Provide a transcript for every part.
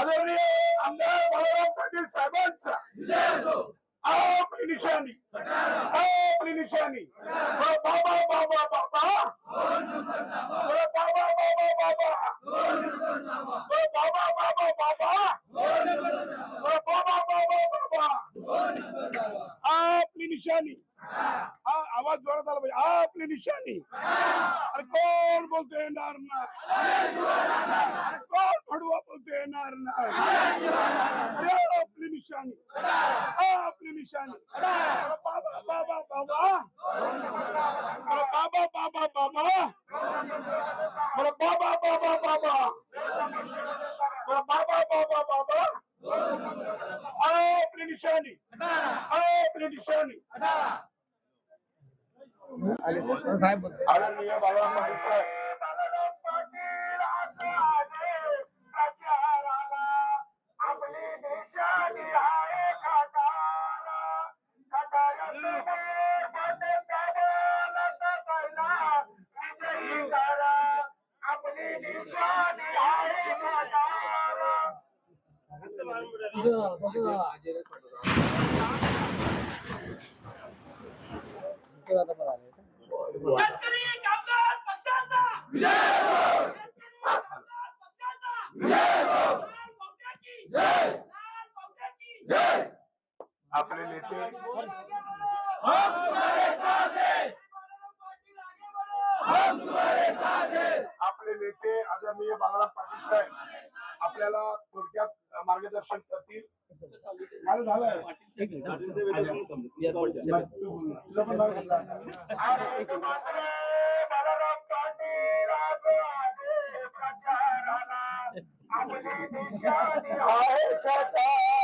आदरणीय आमदार बाळाराम पाटील साहेबांचा आपली निशाणी आपली निशाणी बरं, बाबा बाबा बाबा बरं, बाबा बाबा बाबा बाबा बाबा बाबा बाबा बाबा बाबा आपली निशाणी हा आवाज जोरात आला पाहिजे आपली निशाणी अरे कोण बोलतो येणार नाही अरे कोण भडवा बोलतो येणार नाही अरे आपली निशाणी आपली निशाणी अरे बाबा बाबा बाबा अरे बाबा बाबा बाबा अरे बाबा बाबा बाबा अरे बाबा बाबा बाबा आपली निशाणी आपली निशाणी साहेब बोलतो. आदरणीय बाळाराम पाटील साहेब आपली निशाणी आहे आपले नेते आपले नेते आदरणीय बाळाराम पाटील साहेब आपल्याला थोडक्यात मार्गदर्शन करतील. माझं झालंय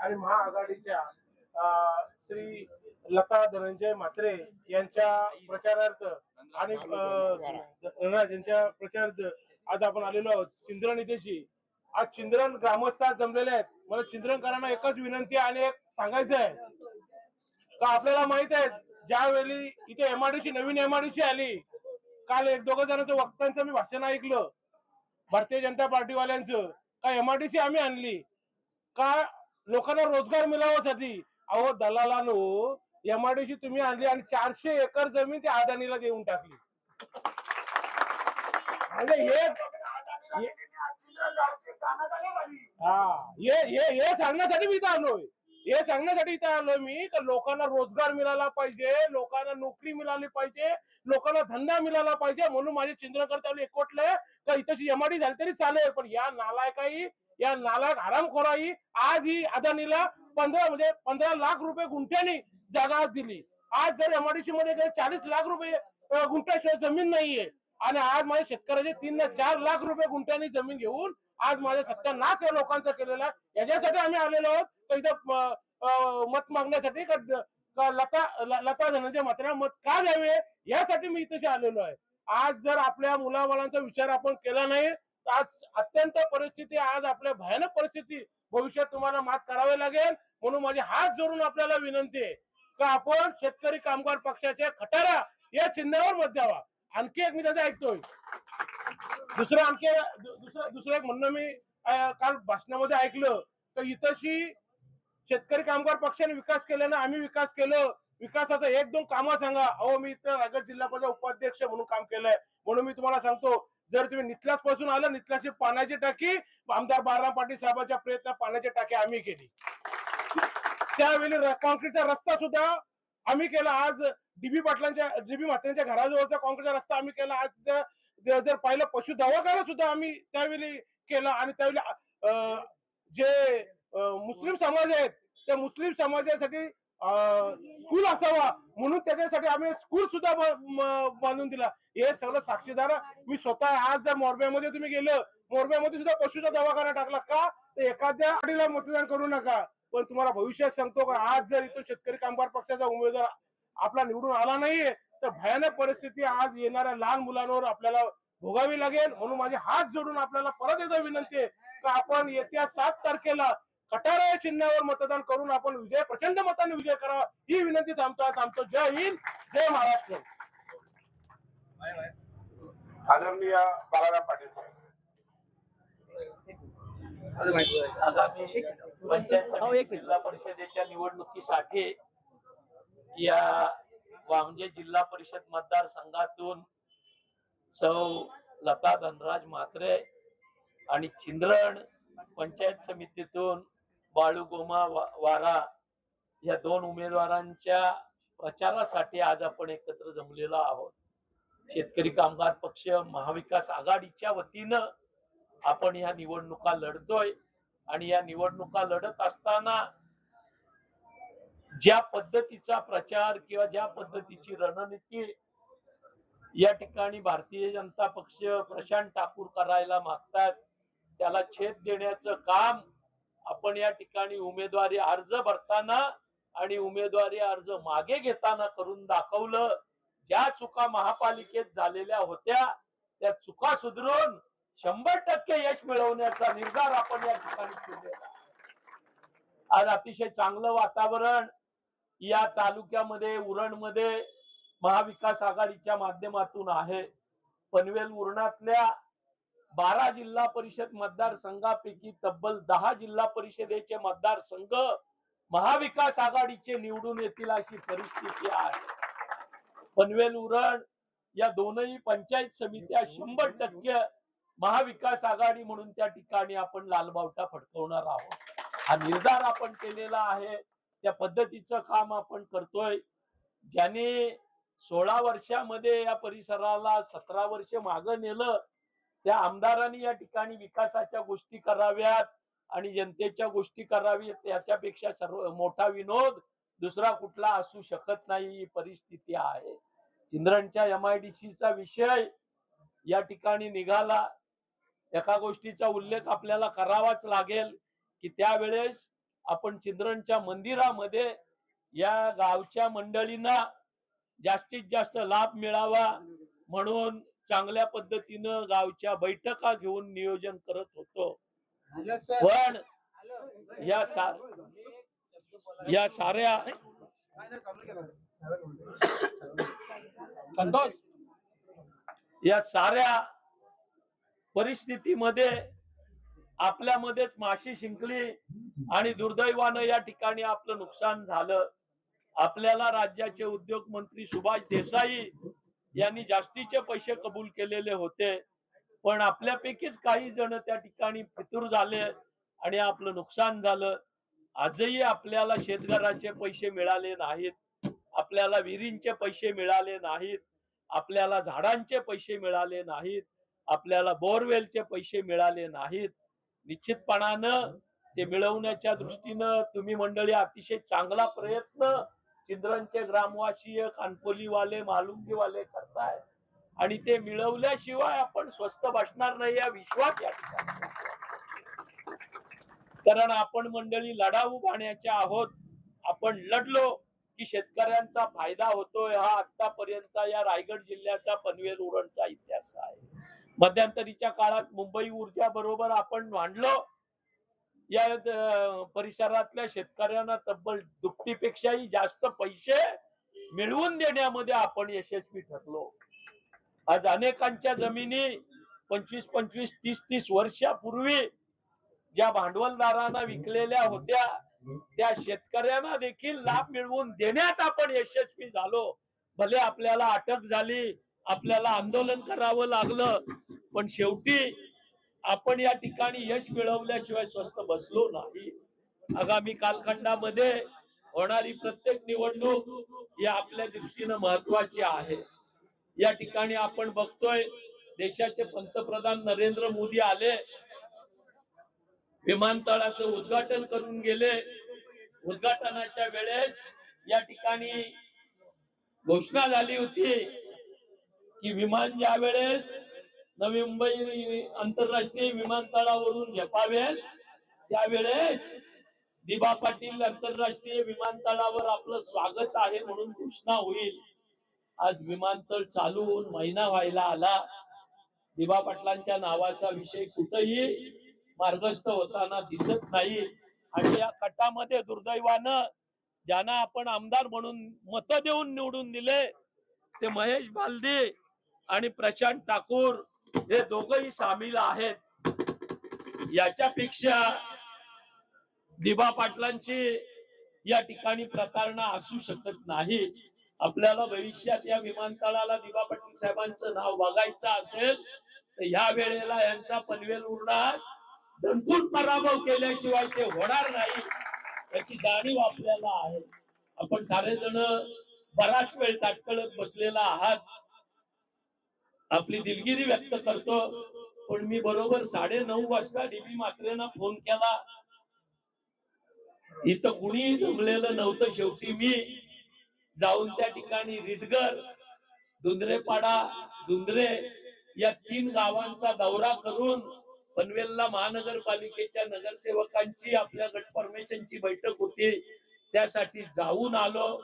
आणि महाआघाडीच्या श्री लता धनंजय म्हात्रे यांच्या प्रचारार्थ आणि यांच्या प्रचारार्थ आज आपण आलेलो आहोत. चिंद्रण इथेशी. आज चिंद्रण ग्रामस्थ आज जमलेले आहेत. मला चिंद्रणकरांना एकच विनंती आणि एक सांगायचं आहे. का आपल्याला माहीत आहे ज्यावेळी इथे एमआरडीसी नवीन एमआरडीसी आली काल एक दोघ जणांचं वक्त्यांचं मी भाषण ऐकलं. भारतीय जनता पार्टीवाल्यांचं. का एमआरडीसी आम्ही आणली? का लोकांना रोजगार मिळावासाठी. अहो दलालानो एमआयडीसी तुम्ही आणली आणि चारशे एकर जमीन ते अदानीला देऊन टाकली. म्हणजे हे हे- हा हे सांगण्यासाठी मी इथं आलोय. हे सांगण्यासाठी इथं आलोय मी का लोकांना रोजगार मिळाला पाहिजे लोकांना नोकरी मिळाली पाहिजे लोकांना धंदा मिळाला पाहिजे म्हणून माझे चिंद्रकर त्यावेळी एकवटले का इथं एमआयडी झाली तरी चालेल पण या नालायकाही या नालायक हरामखोराई आज ही अदानीला पंधरा म्हणजे पंधरा लाख रुपये गुंठ्यानी जागा दिली. आज जर एमआरडीसी मध्ये चाळीस लाख रुपये गुंठ्याशिवाय जमीन नाहीये. आणि आज माझ्या शेतकऱ्याचे तीन ना चार लाख रुपये गुंठ्यानी जमीन घेऊन आज माझ्या सत्यानाश या लोकांचा केलेला याच्यासाठी आम्ही आलेलो आहोत. का इथं मत मागण्यासाठी का लता लता धनंजय मात्र मत का द्यावे? यासाठी मी इथे आलेलो आहे. आज जर आपल्या मुलाबाळांचा विचार आपण केला नाही आज अत्यंत परिस्थिती आज आपल्या भयानक परिस्थिती भविष्यात तुम्हाला मात करावे लागेल. म्हणून माझे हात जोडून आपल्याला विनंती आहे का आपण शेतकरी कामगार पक्षाच्या खटारा या चिन्हावर मत द्यावा. आणखी एक मी त्याचा ऐकतोय. दुसरं आणखी दुसरं दुसरं एक म्हणणं मी काल भाषणामध्ये ऐकलं. तर इथंशी शेतकरी कामगार पक्षाने विकास केल्यानं आम्ही विकास केलं. विकासाचं एक दोन कामं सांगा. अहो मी इथं रायगड जिल्हा परिषद उपाध्यक्ष म्हणून काम केलंय. म्हणून मी तुम्हाला सांगतो जर तुम्ही नितलासपासून आलं नितलासची पाण्याची टाकी आमदार बाळाराम पाटील साहेबांच्या प्रयत्न पाण्याची टाकी आम्ही केली. त्यावेळी कॉन्क्रीटचा रस्ता सुद्धा आम्ही केला. आज डीबी पाटलांच्या डीबी म्हात्रेंच्या घराजवळचा कॉन्क्रीटचा रस्ता आम्ही केला. आज जर पाहिलं पशु दवाखाना सुद्धा आम्ही त्यावेळी केला आणि त्यावेळी अं, जे मुस्लिम समाज आहेत त्या मुस्लिम समाजासाठी स्कूल असावा. म्हणून त्याच्यासाठी आम्ही स्कूल सुद्धा बांधून दिला. हे सगळं साक्षीदार मी स्वतः आज जर मोरब्यामध्ये तुम्ही गेलं मोरब्यामध्ये सुद्धा पशुचा दवाखाना टाकला का? तर एखाद्या आडीला मतदान करू नका. पण तुम्हाला भविष्यात सांगतो का आज जर इथून शेतकरी कामगार पक्षाचा उमेदवार आपला निवडून आला नाहीये तर भयानक परिस्थिती आज येणाऱ्या लहान मुलांवर आपल्याला भोगावी लागेल. म्हणून माझे हात जोडून आपल्याला परत एकदा विनंती आहे का आपण येत्या सात तारखेला कटारा या चिन्हावर मतदान करून आपण विजय प्रचंड मताने विजय करावा ही विनंती थांबतो थांबतो जय हिंद जय महाराष्ट्र आदरणीय बाळाराम पाटील साहेब. आगामी पंचायत समिती. जिल्हा परिषदेच्या निवडणुकीसाठी या वामजे जिल्हा परिषद मतदारसंघातून सौ लता धनराज म्हात्रे आणि चिंद्रण पंचायत समितीतून बाळू गोमा वा- वारा या दोन उमेदवारांच्या प्रचारासाठी आज आपण एकत्र जमलेलो आहोत. शेतकरी कामगार पक्ष महाविकास आघाडीच्या वतीनं आपण ह्या निवडणुका लढतोय आणि या निवडणुका लढत असताना ज्या पद्धतीचा प्रचार किंवा ज्या पद्धतीची रणनीती या ठिकाणी भारतीय जनता पक्ष प्रशांत ठाकूर करायला मागतात त्याला छेद देण्याचं काम आपण या ठिकाणी उमेदवारी अर्ज भरताना आणि उमेदवारी अर्ज मागे घेताना करून दाखवलं ज्या चुका महापालिकेत झालेल्या होत्या त्या चुका सुधरून शंभर टक्के यश मिळवण्याचा निर्धार आपण या ठिकाणी केलेला आज अतिशय चांगलं वातावरण या तालुक्यामध्ये उरणमध्ये महाविकास आघाडीच्या माध्यमातून आहे. पनवेल उरणातल्या बारा जिल्हा परिषद मतदारसंघापैकी तब्बल दहा जिल्हा परिषदेचे मतदारसंघ महाविकास आघाडीचे निवडून येतील अशी परिस्थिती आहे. पनवेल उरण या दोनही पंचायत समित्या शंभर टक्के महाविकास आघाडी म्हणून त्या ठिकाणी आपण लालबावटा फडकवणार आहोत. हा निर्धार आपण केलेला आहे. त्या पद्धतीचं काम आपण करतोय. ज्याने सोळा वर्षामध्ये या परिसराला सतरा वर्ष मागं नेलं त्या आमदारांनी या ठिकाणी विकासाच्या गोष्टी कराव्यात आणि जनतेच्या गोष्टी कराव्यात याच्यापेक्षा सर्व मोठा विनोद दुसरा कुठला असू शकत नाही ही परिस्थिती आहे. चिंद्रणच्या एम आय डी चा विषय या ठिकाणी निघाला. एका गोष्टीचा उल्लेख आपल्याला करावाच लागेल की त्यावेळेस आपण चिंद्रणच्या मंदिरामध्ये या गावच्या मंडळींना जास्तीत जास्त लाभ मिळावा म्हणून चांगल्या पद्धतीनं गावच्या बैठका घेऊन नियोजन करत होतो. पण या सा या साऱ्या संतोष. या साऱ्या परिस्थितीमध्ये आपल्यामध्येच माशी शिंकली आणि दुर्दैवानं या ठिकाणी आपलं नुकसान झालं. आपल्याला राज्याचे उद्योग मंत्री सुभाष देसाई यांनी जास्तीचे पैसे कबूल केलेले होते. पण आपल्यापैकीच काही जण त्या ठिकाणी फितूर झाले आणि आपलं नुकसान झालं. आजही आपल्याला शेतकऱ्याचे पैसे मिळाले नाहीत. आपल्याला विहिरींचे पैसे मिळाले नाहीत. आपल्याला झाडांचे पैसे मिळाले नाहीत. आपल्याला बोरवेलचे पैसे मिळाले नाहीत. निश्चितपणानं ते मिळवण्याच्या दृष्टीनं तुम्ही मंडळी अतिशय चांगला प्रयत्न चिंद्रणचे ग्रामवासीय कानपोलीवाले मालुंगीवाले करताय आणि ते मिळवल्याशिवाय आपण स्वस्त बसणार नाही या विश्वास या ठिकाणी. कारण आपण मंडळी लढाऊ पाण्याच्या आहोत. आपण लढलो की शेतकऱ्यांचा फायदा होतोय. हा आतापर्यंतचा या रायगड जिल्ह्याचा पनवेल उरणचा इतिहास आहे. मध्यंतरीच्या काळात मुंबई ऊर्जा बरोबर आपण मांडलो. या परिसरातल्या शेतकऱ्यांना तब्बल दुपटीपेक्षाही जास्त पैसे मिळवून देण्यामध्ये आपण यशस्वी ठरलो. आज अनेकांच्या जमिनी पंचवीस पंचवीस तीस तीस वर्षापूर्वी ज्या भांडवलदारांना विकलेल्या होत्या त्या शेतकऱ्यांना देखील लाभ मिळवून देण्यात आपण यशस्वी झालो. भले आपल्याला अटक झाली आपल्याला आंदोलन करावं लागलं पण शेवटी आपण या ठिकाणी यश मिळवल्याशिवाय स्वस्त बसलो नाही. आगामी कालखंडामध्ये होणारी प्रत्येक निवडणूक ही आपल्या दृष्टीनं महत्वाची आहे. या ठिकाणी आपण बघतोय देशाचे पंतप्रधान नरेंद्र मोदी आले. विमानतळाचं उद्घाटन करून गेले. उद्घाटनाच्या वेळेस या ठिकाणी घोषणा झाली होती की विमान ज्या वेळेस नवी मुंबई आंतरराष्ट्रीय विमानतळावरून झेपावेल त्यावेळेस दिबा पाटील आंतरराष्ट्रीय विमानतळावर आपलं स्वागत आहे म्हणून घोषणा होईल. आज विमानतळ चालू होऊन महिना व्हायला आला. दिबा पाटलांच्या नावाचा विषय कुठेही मार्गस्थ होताना दिसत नाही. आणि या कटामध्ये दुर्दैवानं ज्यांना आपण आमदार म्हणून मत देऊन निवडून दिले ते महेश बालदे आणि प्रशांत ठाकूर हे दोघही सामील आहेत. याच्यापेक्षा दिबा पाटलांची या ठिकाणी प्रतारणा असू शकत नाही. आपल्याला भविष्यात या विमानतळाला दिबा पाटील साहेबांचं नाव बघायचं असेल तर ह्या वेळेला यांचा पनवेल उरणार. दणकून पराभव केल्याशिवाय ते होणार नाही याची जाणीव आपल्याला आहे. आपण सारेजण बराच वेळ ताटकळत बसलेला आहात. आपली दिलगिरी व्यक्त करतो. पण मी बरोबर साडे नऊ वाजता डीबी मात्रेना फोन केला. इथं कुणीही जमलेलं नव्हतं शेवटी मी. जाऊन त्या ठिकाणी रिटगर धुंद्रेपाडा धुंद्रे या तीन गावांचा दौरा करून पनवेलला महानगरपालिकेच्या नगरसेवकांची आपल्या गट परमिशनची बैठक होती. त्यासाठी जाऊन आलो.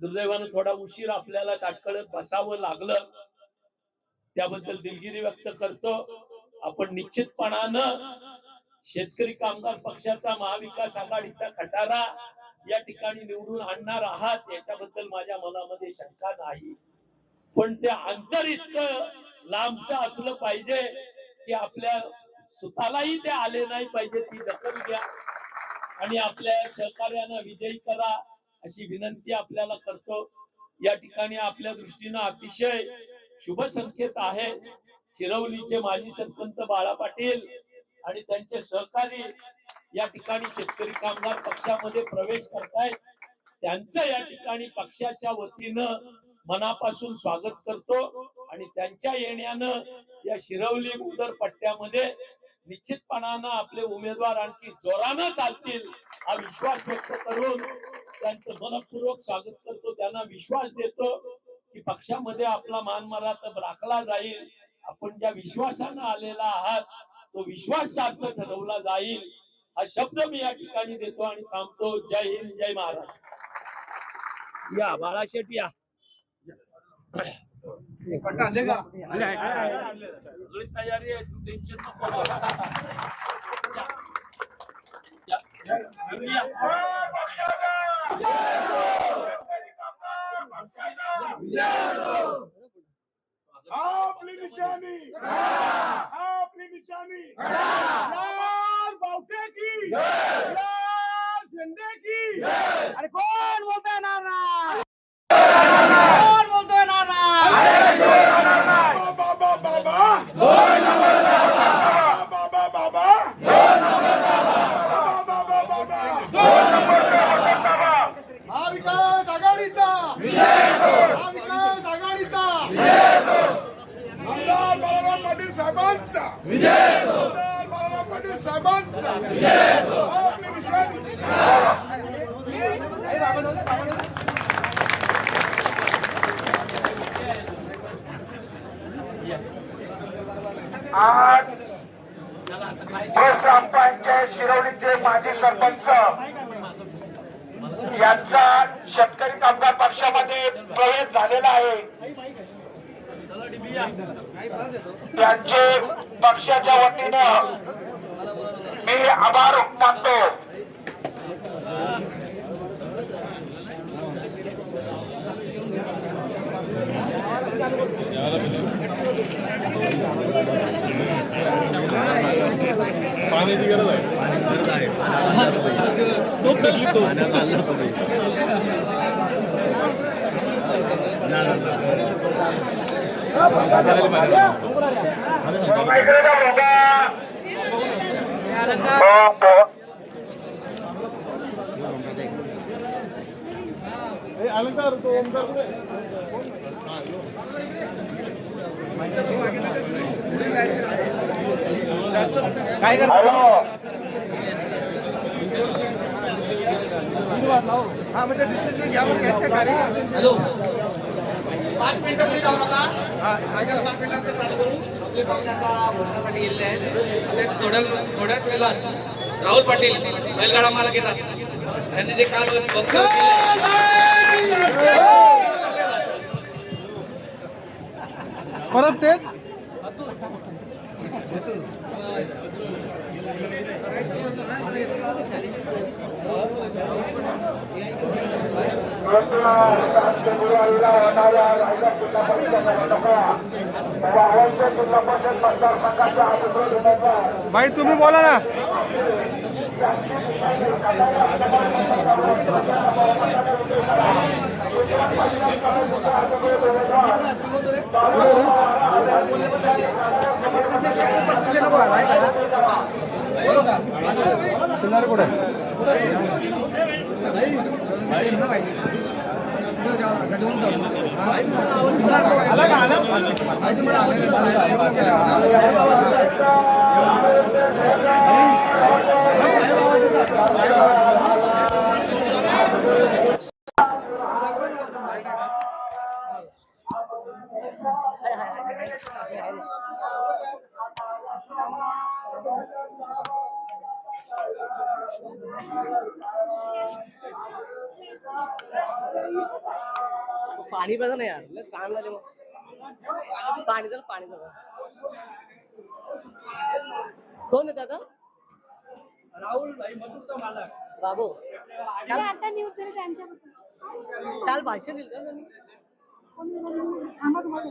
दुर्दैवानं थोडा उशीर आपल्याला ताटकळत बसावं लागलं. त्याबद्दल दिलगिरी व्यक्त करतो. आपण निश्चितपणानं शेतकरी कामगार पक्षाचा महाविकास आघाडीचा खटारा या ठिकाणी निवडून आणणार आहात याच्याबद्दल माझ्या मनामध्ये शंका नाही. पण ते अंतर इतकं लांबचं असलं पाहिजे की आपल्या स्वतःलाही ते आले नाही पाहिजे ती दखल घ्या. आणि आपल्या सहकार्यानं विजयी करा अशी विनंती आपल्याला करतो. या ठिकाणी आपल्या दृष्टीनं अतिशय शुभ संकेत आहे. शिरवलीचे माजी सरपंच बाळा पाटील आणि त्यांचे सहकारी या ठिकाणी शेतकरी कामगार पक्षामध्ये प्रवेश करतायत. त्यांचं या ठिकाणी पक्षाच्या वतीनं मनापासून स्वागत करतो आणि त्यांच्या येण्यानं या शिरवली उदर पट्ट्यामध्ये निश्चितपणानं आपले उमेदवार आणखी जोरानं चालतील हा विश्वास व्यक्त करून त्यांचं मनपूर्वक स्वागत करतो. त्यांना विश्वास देतो. की पक्षामध्ये आपला मानमरातब राखला जाईल. आपण ज्या विश्वासानं आलेला आहात तो विश्वास सार्थ ठरवला जाईल. हा शब्द मी या ठिकाणी देतो आणि थांबतो. जय हिंद जय महाराष्ट्र. या बाळाशेठ या. सगळी तयारी आहे तू टेन्शन नको घेऊ. या. या. या. शेतकरी कामगार पक्षाचा आपली निशाणी आपली निशाणी लाल बावटे की लाल झेंडे की अरे कोण बोलतोय नाना कोण बोलतोय नाना बाबा बाबा बाबा बाबा बाबा बाबा महाविकास आघाडीचा महाविकास आघाडीचा आमदार बाळाराम पाटील साहेबांचा. आमदार बाळाराम पाटील साहेबांचा. आपली निशाणी. आज ग्रामपंचायत शिरवलीचे माजी सरपंच यांचा शेतकरी कामगार पक्षामध्ये प्रवेश झालेला आहे. त्यांचे पक्षाच्या वतीनं मी आभार मानतो. पाण्याची गरज आहे. अलंकार तो काय हा म्हणजे डिसिजन घ्यावं याच्या पाच मिनिटं तरी जाऊ नका. ऐका पाच मिनिटात चालू करू. आपले पाहुणे आता भोजनासाठी गेलेले आहेत. आता थोड्या थोड्याच वेळात राहुल पाटील बैलगाडा मालक येतात. त्यांनी जे काल केले परत तेच? भाई तुम्ही बोला ना. పిల్లలు కూడా అలాగా అలాగే पाणी बघा ना यार लय काम झाले मग. पाणी तर पाणी बघा. कोण आहे दादा राहुल भाई मधुरचा मालक. बाबू. आता न्यूज तरी त्यांच्या काल भाषण दिलं का त्यांनी तुम्हाला